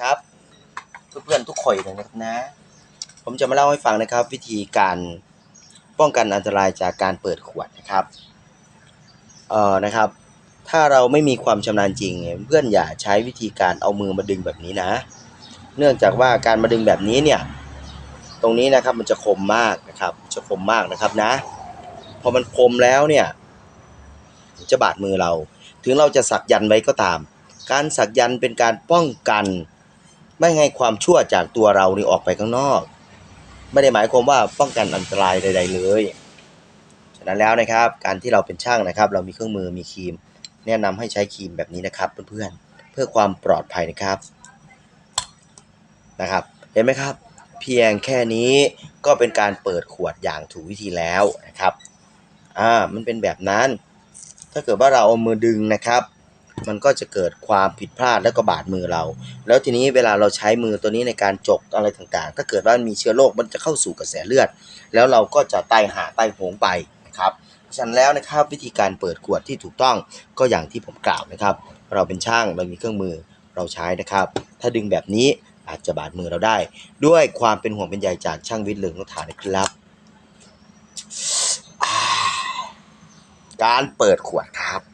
ครับเพื่อนๆทุกคนนะครับนะ ผมจะมาเล่าให้ฟังนะครับ วิธีการป้องกันอันตรายจากการเปิดขวดนะครับเอ่อนะครับ ถ้าเราไม่มีความชำนาญจริงเพื่อนอย่าใช้วิธีการเอามือมาดึงแบบนี้นะ เนื่องจากว่าการมาดึงแบบนี้เนี่ยตรงนี้นะครับมันจะคมมากนะครับจะคมมากนะครับนะพอมันคมแล้วเนี่ยจะบาดมือเรา ถึงเราจะสักยันไว้ก็ตาม การสักยันเป็นการป้องกัน ไม่ให้ความชั่วจากตัวเรานี่ออกไปข้างนอก ไม่ได้หมายความว่าป้องกันอันตรายใด ๆ เลยฉะนั้นแล้วนะครับ การที่เราเป็นช่างนะครับ เรามีเครื่องมือมีครีม แนะนำให้ใช้ครีมแบบนี้นะครับเพื่อนๆเพื่อความปลอดภัยนะครับนะครับ เห็นไหมครับ เพียงแค่นี้ก็เป็นการเปิดขวดอย่างถูกวิธีแล้วนะครับอ่ามันเป็นแบบนั้น ถ้าเกิดว่าเราเอามือดึงนะครับ มันก็จะเกิดความผิดพลาดแล้วก็บาดมือเรา แล้วทีนี้เวลาเราใช้มือตัวนี้ในการจกอะไรต่างๆ ถ้าเกิดว่ามันมีเชื้อโรคมันจะเข้าสู่กระแสเลือด แล้วเราก็จะตายหาตายโหงไปนะครับฉะนั้นแล้วนะครับวิธีการเปิดขวดที่ถูกต้องก็อย่างที่ผมกล่าวนะครับ เราเป็นช่างเรามีเครื่องมือเราใช้นะครับ ถ้าดึงแบบนี้อาจจะบาดมือเราได้ ด้วยความเป็นห่วงเป็นใยจากช่างวิทย์เหลืองนุชานะครับ การเปิดขวดครับ